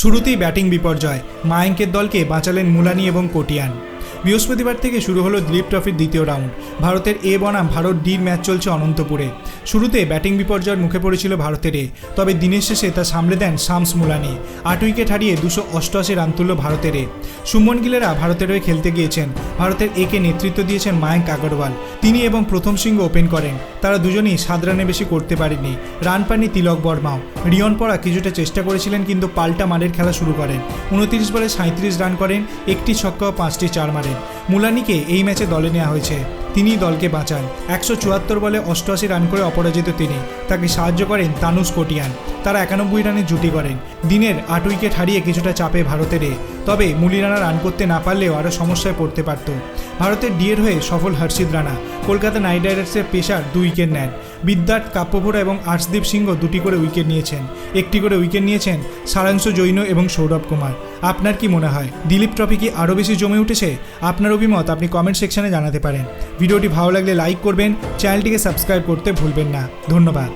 শুরুতেই ব্যাটিং বিপর্যয়। মায়াঙ্কের দলকে বাঁচালেন মুলানি এবং কোটিয়ান। বৃহস্পতিবার থেকে শুরু হলো দিলীপ ট্রফির দ্বিতীয় রাউন্ড। ভারতের এ বনাম ভারত ডির ম্যাচ চলছে অনন্তপুরে। শুরুতে ব্যাটিং বিপর্যয়ের মুখে পড়েছিল ভারতের এ, তবে দিনের শেষে তা সামলে দেন শামস মুলানি। আট উইকেট হারিয়ে দুশো অষ্টআশি রান তুলল ভারতের এ। সুমন গিলেরা ভারতের হয়ে খেলতে গিয়েছেন। ভারতের একে নেতৃত্ব দিয়েছেন মায়াঙ্ক আগরওয়াল। তিনি এবং প্রথম সিংহ ওপেন করেন। তারা দুজনেই সাত রানে বেশি করতে পারেননি। রান পাননি তিলক বর্মাও। রিয়ন পরা কিছুটা চেষ্টা করেছিলেন, কিন্তু পাল্টা মারের খেলা শুরু করেন। উনত্রিশ বলে সাঁত্রিশ রান করেন, একটি ছক্কা ও পাঁচটি চার মারেন। মুলানিকে এই ম্যাচে দলে নেওয়া হয়েছে, তিনিই দলকে বাঁচান। একশো চুয়াত্তর বলে অষ্টআশি রান করে অপরাজিত তিনি। তাকে সাহায্য করেন তানুস কোটিয়ান। তারা একানব্বই রানে জুটি করেন। দিনের আট উইকেট হারিয়ে কিছুটা চাপে ভারতের এ। তবে মুলিরানা রান করতে না পারলেও আরও সমস্যায় পড়তে পারত। ভারতের ডিয়ের হয়ে সফল হর্ষিত রানা। কলকাতা নাইট রাইডার্সের পেশার দুই উইকেট নেন। বিদ্যার্থ কাপ্যভোরা এবং আর্শদীপ সিংহ দুটি করে উইকেট নিয়েছেন। একটি করে উইকেট নিয়েছেন সারাংশ জৈন এবং সৌরভ কুমার। আপনার কি মনে হয়? দিলীপ ট্রফি কি আরও বেশি জমে উঠেছে? আপনার অভিমত আপনি কমেন্ট সেকশনে জানাতে পারেন। ভিডিওটি ভালো লাগলে লাইক করবেন, চ্যানেলটিকে সাবস্ক্রাইব করতে ভুলবেন না। ধন্যবাদ।